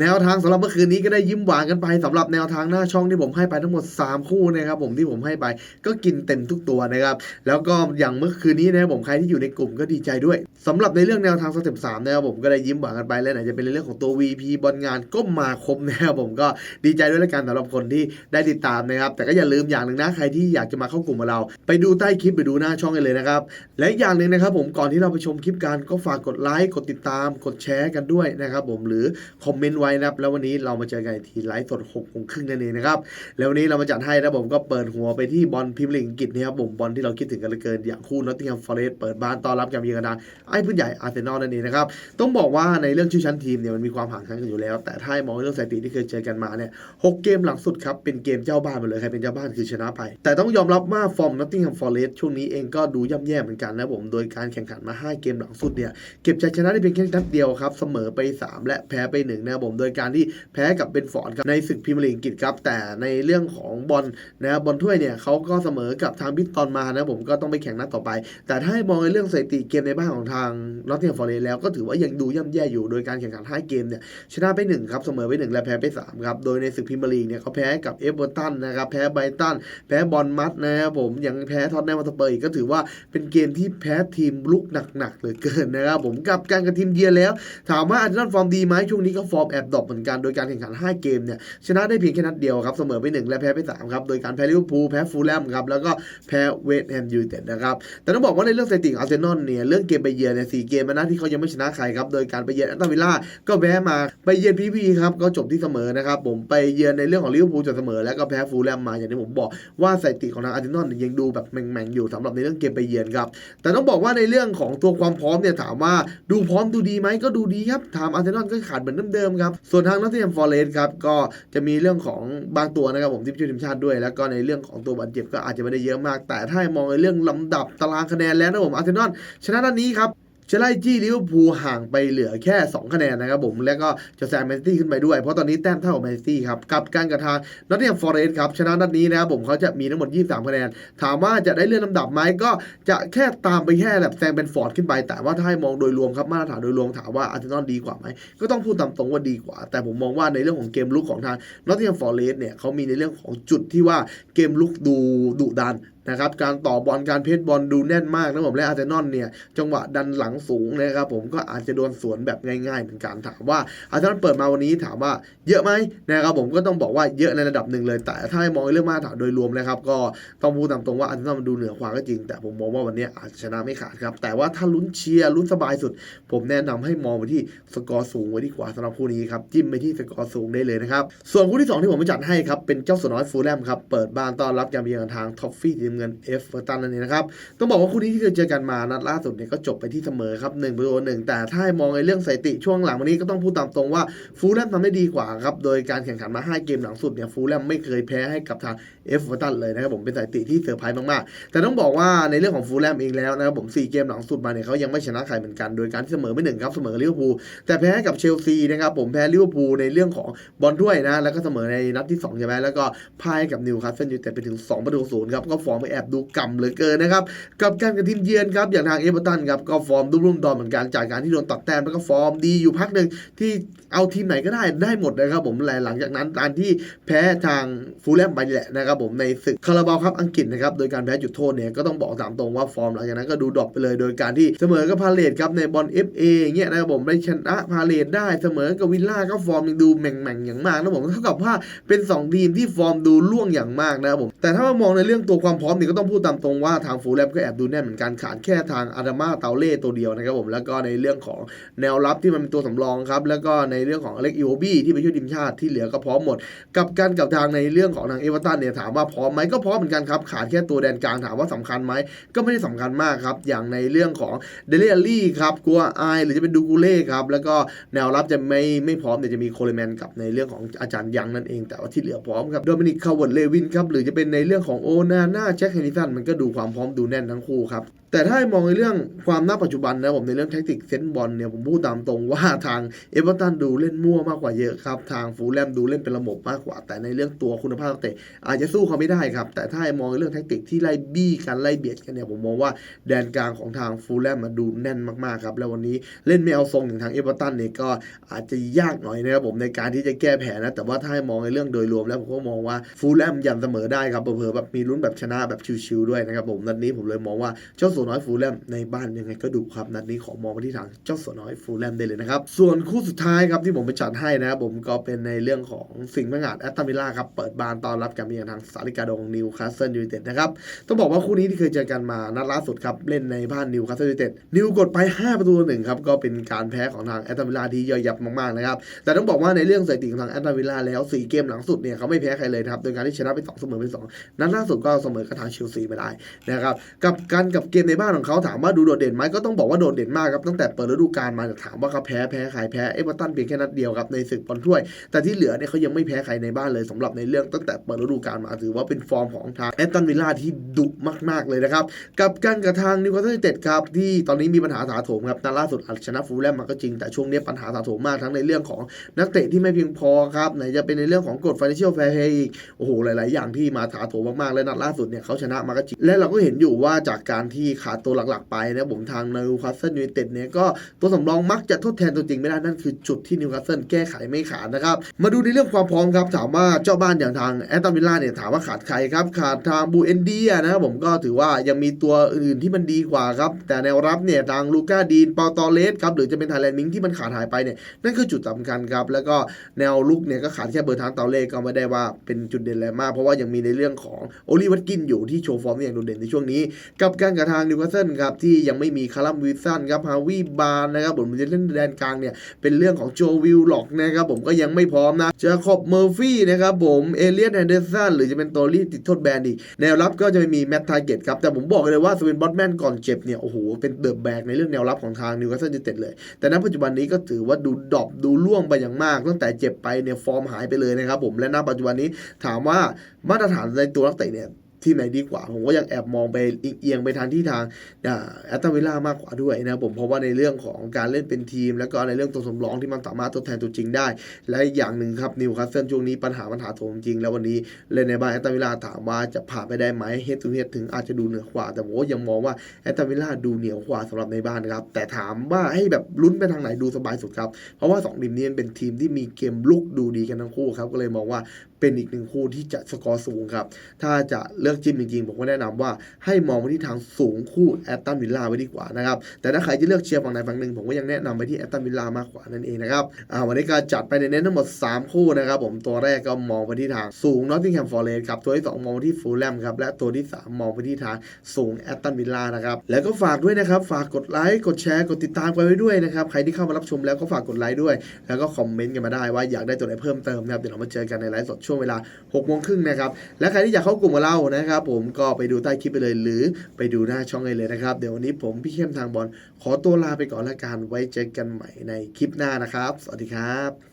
แนวทางสำหรับเมื่อคืนนี้ก็ได้ยิ้มหวานกันไปสำหรับแนวทางหน้าช่องที่ผมให้ไปทั้งหมด 3 คู่นะครับผมที่ผมให้ไปก็กินเต็มทุกตัวนะครับแล้วก็อย่างเมื่อคืนนี้นะครับผมใครที่อยู่ในกลุ่มก็ดีใจด้วยสำหรับในเรื่องแนวทางสเต็ปสามนะครับผมก็ได้ยิ้มหวานกันไปและไหนจะเป็นในเรื่องของตัว VP บอลงานก็มาครบนะครับผมก็ดีใจด้วยแล้วกันสำหรับคนที่ได้ติดตามนะครับแต่ก็อย่าลืมอย่างหนึ่งนะใครที่อยากจะมาเข้ากลุ่มกับเรา ไปดูใต้คลิปไปดูหน้าช่องกันเลยนะครับและอีกอย่างหนึ่งนะครับผมก่อนที่เราไปชมคลิปกันก็ฝากกดไลค์กดติดตาม กดแชร์กันด้วยนะครับผมหรือคอมเมนต์ไว้นะครับ แล้ววันนี้เรามาเจอกันทีไลฟ์สด6กโมงครึ่งนั่นเองนะครับ แล้ววันนี้เรามาจัดให้นะผมก็เปิดหัวไปที่บอลพรีเมียร์ลีกอังกฤษนะครับผมบอลที่เราคิดถึงกันเหลือเกินอย่างคู่นอตติงแฮมฟอร์เรสต์เปิดบ้านต้อนรับการเยือนกันทางไอ้พื้นใหญ่อาร์เซนอลนั่นเองนะครับต้องบอกว่าในเรื่องชื่อชั้นทีมเนี่ยมันมีความห่างชั้นกันอยู่แล้ว แต่ถ้ามองเรื่องสถิติที่เคยเจอกันมาเนี่ยหกเกมหลังสุดครับเป็นเกมเจ้าบ้านหมดเลยใครเป็นเจ้าบ้านคือชนะไป แต่ต้องยอมรับว่าฟอร์มนอตติงแฮมฟอเรสต์ช่วงนี้เองก็ดูย่ำแย่เหมือนกันนะผมโดยการแข่งขันมาห้าเกมหลังสุดเนี่ยเก็บชัยชนะได้เพียงแค่นัดเดียวครับเสมอไป 3 และแพ้ไป1นะครับผมโดยการที่แพ้กับเบนฟอร์ดครับในศึกพรีเมียร์ลีกอังกฤษครับแต่ในเรื่องของบอลนะครับบอลถ้วยเนี่ยเขาก็เสมอกับทางบิตตอนมานะผมก็ต้องไปแข่งนัดต่อไป แต่ถ้าให้มองในเรื่องสถิติเกมในบ้านของทางนอตติงแฮมฟอร์เรสแล้วก็ถือว่ายังดูย่ำแย่อยู่โดยการแข่งขัน5เกมเนี่ยชนะไป1ครับเสมอไป1และแพ้ไป3ครับโดยในศึกพรีเมียร์ลีกเนี่ยเขาแพ้กับเอเวอร์ตันนะครับแพ้ไบรตันแพ้บอลมัดนะครับผมยังแพ้ท็อตแนมฮอตสเปอร์อีกก็ถือว่าเป็นเกมที่แพ้ทีมลุกหนักๆเลือเกินนะครับผมกับการกระทีมเยือนแล้ว ถามว่าอาร์เซนอลฟอร์มดีไหมช่วงนี้ก็ฟอร์มแอบดรอปเหมือนกันโดยการแข่งขัน 5 เกมเนี่ยชนะได้เพียงแค่นัดเดียวครับเสมอไป 1 และแพ้ไป 3 ครับ โดยการแพ้ลิเวอร์พูลแพ้ฟูลแลมครับแล้วก็แพ้เวสต์แฮมยูไนเต็ดนะครับแต่ต้องบอกว่าในเรื่องสถิติอาร์เซนอลเนี่ยเรื่องเกมไปเยือนเนี่ยสเกมมานะที่เขายังไม่ชนะใครครับโดยการไปเยือนแอตตันวิลล่าก็แพ้มาไปเยือนพีพีครับก็จบที่เสมอนะครับผมไปเยือนในเรื่องของลิเวอร์พูลจบเสมอแล้วก็แพ้ฟูลแลมมาอย่างที่ผมบอกว่าสถิติของทางอาร์เซนอลเนี่ยยังดูแบบแม่งๆอยู่สำหรับในเรื่องเกมไปเยือนครับแต่ต้องบอกว่าในเรื่องของตัวความพร้อมเนี่ยถามว่าดูพร้อมดูดีไหมก็ดูดีครับถามอาร์เซนอลก็ขาดเหมือนเดิมมครับ ส่วนทางนอตติงแฮมฟอร์เรสต์ครับก็จะมีเรื่องของบางตัวนะครับผมที่ช่วยทีมชาติด้วย แล้วก็ในเรื่องของตัวบาดเจ็บก็อาจจะไม่ได้เยอะมาก แต่ถ้ามองในเรื่องลำดับตารางคะแนนแล้วนะผมอาร์เซนอลชนะด้านนี้ครับ จะไล่จี้ลิเวอร์พูลห่างไปเหลือแค่ 2 คะแนนนะครับผมแล้วก็จะแซงแมนซิตี้ขึ้นไปด้วย เพราะตอนนี้แต้มเท่ากับแมนซิตี้ครับกับการกระทางนอตติงแฮมฟอร์เรสต์ครับชนะนัดนี้นะครับผมเขาจะมีทั้งหมด 23 คะแนน ถามว่าจะได้เลื่อนลำดับไหมก็จะแค่ตามไปแค่แบบแซงเป็นฟอร์ดขึ้นไป แต่ว่าถ้าให้มองโดยรวมครับมาตรฐานโดยรวมถามว่าอาร์เซนอลดีกว่าไหมก็ต้องพูดตามตรงว่าดีกว่า แต่ผมมองว่าในเรื่องของเกมลุกของทางนอตติงแฮมฟอร์เรสต์เนี่ยเขามีในเรื่องของจุดที่ว่าเกมลุกดูดุดัน นะครับการต่อบอลการเพชรบอลดูแน่นมากนะผมและอาร์เซนอลเนี่ยจังหวะดันหลังสูงนะครับผมก็อาจจะโดนสวนแบบง่ายๆเหมือนกันถามว่าอาร์เซนอลเปิดมาวันนี้ถามว่าเยอะไหมนะครับผมก็ต้องบอกว่าเยอะในระดับหนึ่งเลย แต่ถ้าให้มองในเรื่องมาตรฐานโดยรวมนะครับก็ต้องพูดตามตรงว่าอาร์เซนอลมันดูเหนือกว่าก็จริง แต่ผมมองว่าวันนี้อาจจะชนะไม่ขาดครับ แต่ว่าถ้าลุ้นเชียร์ลุ้นสบายสุด ผมแนะนำให้มองไปที่สกอร์สูงไว้ดีกว่าสำหรับคู่นี้ครับจิ้มไปที่สกอร์สูงได้เลยนะครับส่วนคู่ที่สองที่ผมจัดให้ครับเป็นเจ้าสน้อยฟูลแลมครับเปิดบ้านต้อนรับการเยือนทางท็อฟฟี่ทีมเงินเอฟเวอร์ตันนั่นเองนะครับ ต้องบอกว่าคู่นี้ที่เคยเจอกันมานัดล่าสุดเนี่ยก็จบไปที่เสมอครับหนึ่งประตูหนึ่งแต่ถ้าให้มองในเรื่องสถิติช่วงหลังวันนี้ก็ต้องพูดตามตรงว่าฟูลแลมทำได้ดีกว่าครับโดยการแข่งขันมา 5 เกมหลังสุดเนี่ยฟูลแลมไม่เคยแพ้ให้กับทางเอฟเวอร์ตันเลยนะครับผมเป็นสถิติที่เซอร์ไพรส์มากๆแต่ต้องบอกว่าในเรื่องของฟูลแลมเองแล้วนะครับผม4เกมหลังสุดมาเนี่ยเขายังไม่ชนะใครเหมือนกันโดยการที่เสมอไม่หนึ่งครับเสมอลิเวอร์พูลแต่แพ้ให้กับเชลซีนะครับผมแพ้ลิเวอร์พูลในเรื่องของบอลถ้วยนะแล้วก็เสมอในนัดที่สองใช่ไหมแล้วก็พ่ายกับนิวคาสเซิลยูไนเต็ดไปถึงสองประตูศูนย์ครับก็ฟอร์มไปแอบดูกำเหลือเกินนะครับกับการกับทีมเยือนครับอย่างทางเอเวอร์ตันครับก็ฟอร์มรุ่มรุ่มดอนเหมือนกันจากการที่โดนตัดแต้มแล้วก็ฟอร์มดีอยู่พักหนึ่งที่เอาทีมไหนก็ได้ได้หมดนะครับผมหลังจากนั้นการที่แพ้ทางฟูลแลมไปแหละนะครับผมในศึกคาราบาวครับอังกฤษนะครับโดยการแพ้จุดโทษเนี่ยก็ต้องบอกตามตรงว่าฟอร์มหลังจากนั้นก็ดูดรอปไปเลย โดยการที่เสมอกับพาเลตครับในบอล FA อย่างเงี้ยนะครับผมได้ชนะพาเลตได้เสมอกับวิลล่าก็ฟอร์มยังดูแหม่งๆอย่างมากนะผมเท่ากับว่าเป็นสองทีมที่ฟอร์มดูล่วงอย่างมากนะครับผมแต่ถ้ามามองในเรื่องตัวความพร้อมเนี่ก็ต้องพูดตามตรงว่าทางฟูลแลมก็แอบดูแน่นเหมือนกันขาดแค่ทางอาดามาเตาเล่ตัวเดียวนะครับผมแล้วก็ในเรื่องของแนวรับที่มันเป็นตัวสำรองครับแล้วก็ในเรื่องของอเล็กอิโอบี้ที่ไปช่วยทีมชาติที่เหลือก็พร้อมหมด กับการกับทางในเรื่องของทางเอเวอร์ตันเนี่ยถามว่าพร้อมไหมก็พร้อมเหมือนกันครับขาดแค่ตัวแดนกลางถามว่าสำคัญไหมก็ไม่ได้สำคัญมากครับอย่างในเรื่องของเดเลอรี่ครับกัวไอหรือจะเป็นดูกูเล่ครับแล้วก็แนวรับจะไม่ไม่พร้อมเนี่ยจะมีโคเลแมนกับในเรื่องของอาจารย์ยังนั่นเอง แต่ว่าที่เหลือพร้อมครับโดมินิกคาวเวิร์ดเลวินครับหรือจะเป็นในเรื่องของโอนาน่าแจ็คเฮนิสันมันก็ดูความพร้อมดูแน่นทั้งคู่ครับ แต่ถ้าให้มองในเรื่องความน่าปัจจุบันนะผมในเรื่องแท็กติกเซนส์บอลเนี่ยผมพูดตามตรงว่าทางเอเวอร์ตันดูเล่นมั่วมากกว่าเยอะครับ ทางฟูลแลมดูเล่นเป็นระบบมากกว่า แต่ในเรื่องตัวคุณภาพนักเตะอาจจะสู้เขาไม่ได้ครับ แต่ถ้าให้มองในเรื่องแท็กติกที่ไล่บี้กันไล่เบียดกันเนี่ยผมมองว่าแดนกลางของทางฟูลแลมมาดูแน่นมากๆครับแล้ววันนี้เล่นไม่เอาทรงอย่างทางเอเวอร์ตันเนี่ยก็อาจจะยากหน่อยนะครับผมในการที่จะแก้แผนนะแต่ว่าถ้าให้มองในเรื่องโดยรวมแล้วผมก็มองว่าฟูลแลมยันเสมอได้ครับเผลอแบบมีลุ้นแบบชนะแบบชิวๆด้วยนะครับผมนัดนี้ผมเลยมองว่าเจ้าสัวน้อยฟูลแลมในบ้านยังไงก็ดุครับนัดนี้ขอมองไปที่ทางเจ้าสัวน้อยฟูลแลมได้เลยนะครับส่วนคู่สุดท้ายครับที่ผมไปจัดให้นะครับผมก็เป็นในเรื่องของสิงห์มงาดแอตตันวิลล่าครับเปิดบ้านต้อนรับการมาเยือนทางสาริกาดงนิวคาสเซิลยูไนเต็ดนะครับต้องบอกว่าคู่นี้ที่เคยเจอกันมานัดล่าสุดครับเล่นในบ้านนิวคาสเซิลยูไนเต็ดนิวกดไป 5 ประตูหนึ่งครับก็เป็นการแพ้ของทางแอตตันวิลล่าที่ย่อยยับมากๆนะครับแต่ต้องบอกว่าในเรื่องสถิติของทางแอตตันวิลล่าแล้วสี่เกมหลังสุดเนี่ยเขาไม่แพ้ใครเลยนะครับโดยการที่ชนะไปสองเสมอไปสองนัดล่าสุดก็เสมอกับทางเชลซีไปได้นะครับกับการกับเกมในบ้านของเขาถามว่าดูโดดเด่นไหมก็ต้องบอกว่าโดดเด่นมากครับตั้งแต่เปิดฤดูกาลมาถามว่าเขาแพ้แพ้ใครแพ้เอเวอร์ตันเพียงแค่นัดเดียวครับในศึกบอลถ้วย แต่ที่เหลือเนี่ยเขายังไม่แพ้ใครในบ้านเลยสำหรับในเรื่องตั้งแต่เปิดฤดูกาลมาถือว่าเป็นฟอร์มของทางแอตตันวิลล่าที่ดุมากๆเลยนะครับกับการกระทางนิวคาสเซิลยูไนเต็ดครับที่ตอนนี้มีปัญหาถาโถมครับนัดล่าสุดอาจชนะฟูลแลมมาก็จริงแต่ช่วงนี้ปัญหาถาโถมมากทั้งในเรื่องของนักเตะที่ไม่เพียงพอครับไหนจะเป็นในเรื่องของกฎ financial fair play อีกโอ้โหหลาย ๆ อย่างที่มาถาโถมมากๆและนัดล่าสุดเนี่ยเขาชนะมาก็จริงและเราก็เห็นอยู่ว่าจากการที่ขาดตัวหลักๆ ไปนะผมทางนิวคาสเซิลยูไนเต็ดเนี่ยก็ตัวสำรองมักจะทดแทนตัวจริงไม่ได้นั่นคือจุดที่นิวคาสเซิลแก้ไขไม่ขาดนะครับ มาดูในเรื่องความพร้อมครับ ถามว่าเจ้าบ้านอย่างทางแอตตันวิลล่าเนี่ยถามว่าขาดใครครับ ขาดทางบูเอนเดียนะครับผมก็ถือว่ายังมีตัวอื่นที่มันดีกว่าครับ แต่แนวรับเนี่ยทางลูก้าดีนเปาตอเลสครับหรือจะเป็นไทยแลนด์มิงที่มันขาดหายไปเนี่ยนั่นคือจุดสำคัญครับ แล้วก็แนวลุกเนี่ยก็ขาดแค่เบอร์ทางเตาเลก็ไม่ได้ว่าเป็นจุดเด่นอะไรมาก เพราะว่ายังมีในเรื่องของโอลิวัตกินอยู่ที่โชว์ฟอร์มอย่างโดดเด่นในช่วงนี้ กับการกระทางนิวคาสเซิลครับที่ยังไม่มีคารัมวิลสันครับฮาวิบานนะครับผมจะเล่นแดนกลางเนี่ยเป็นเรื่องของโจวิลล็อกนะครับผมก็ยังไม่พร้อมนะเจอคอบเมอร์ฟี่นะครับผมเอเลียนแฮนเดอร์สันหรือจะเป็นโตลี่ติดโทษแบนอีกแนวรับก็จะมีแมตต์ทาเกตครับแต่ผมบอกเลยว่าสวินบอตแมนก่อนเจ็บเนี่ยโอ้โหเป็นเดอะแบกในเรื่องแนวรับของทางนิวคาสเซิลยูไนเต็ดเลย แต่ณปัจจุบันนี้ก็ถือว่าดูดรอปดูล่วงไปอย่างมาก ตั้งแต่เจ็บไปเนี่ยฟอร์มหายไปเลยนะครับผมและณปัจจุบันนี้ถามว่ามาตรฐานในตัวนักเตะเนี่ย ทีมไหนดีกว่า ผมก็ยังแอบมองไปเอียงไปทางที่ทางแอตตันวิล่ามากกว่าด้วยนะผมเพราะว่าในเรื่องของการเล่นเป็นทีม แล้วก็ในเรื่องตัวสำรองที่มันสามารถทดแทนตัวจริงได้ และอย่างหนึ่งครับนิวคาสเซิลช่วงนี้ปัญหาปัญหาโถมจริง แล้ววันนี้เล่นในบ้านแอตตันวิล่าถามว่าจะผ่านไปได้ไหมเฮดทูเฮดถึงอาจจะดูเหนือกว่า แต่ผมก็ยังมองว่าแอตตันวิล่าดูเหนียวกว่าสำหรับในบ้านครับแต่ถามว่าให้แบบลุ้นไปทางไหนดูสบายสุดครับเพราะว่าสองทีมนี้เป็นทีมที่มีเกมลุกดูดีกันทั้งคู่ครับก็เลยมองว่า เป็นอีกหนึ่งคู่ที่จะสกอร์สูงครับ ถ้าจะเลือกจิ้มจริงๆผมก็แนะนำว่าให้มองไปที่ทางสูงคู่แอตตันวิลล่าไว้ดีกว่านะครับ แต่ถ้าใครจะเลือกเชียร์ฝั่งใดฝั่งหนึ่งผมก็ยังแนะนำไปที่แอตตันวิลล่ามากกว่านั่นเองนะครับอ่าวันนี้ก็จัดไปในเน้นทั้งหมด 3 คู่นะครับผมตัวแรกก็มองไปที่ทางสูงนอตติงแฮมฟอร์เรสครับตัวที่ 2 มองไปที่ฟูลแลมครับและตัวที่ 3 มองไปที่ทางสูงแอตตันวิลล่านะครับแล้วก็ฝากด้วยนะครับฝากกดไลค์กดแชร์กดติดตามกันไว้ด้วยนะครับใครที่เข้ามารับชมแล้วก็ฝากกดไลค์ด้วย แล้วก็คอมเมนต์กันมาได้ว่าอยากได้ตัวไหนเพิ่มเติมนะครับเดี๋ยวเรามาเจอกันในไลฟ์สดช่วงเวลา6โมงครึ่งนะครับและใครที่อยากเข้ากลุ่มกับเรานะครับผมก็ไปดูใต้คลิปไปเลย หรือไปดูหน้าช่องเลยเลยนะครับ เดี๋ยววันนี้ผมพี่เข้มทางบอลขอตัวลาไปก่อนละกันไว้เจอกันใหม่ในคลิปหน้านะครับ สวัสดีครับ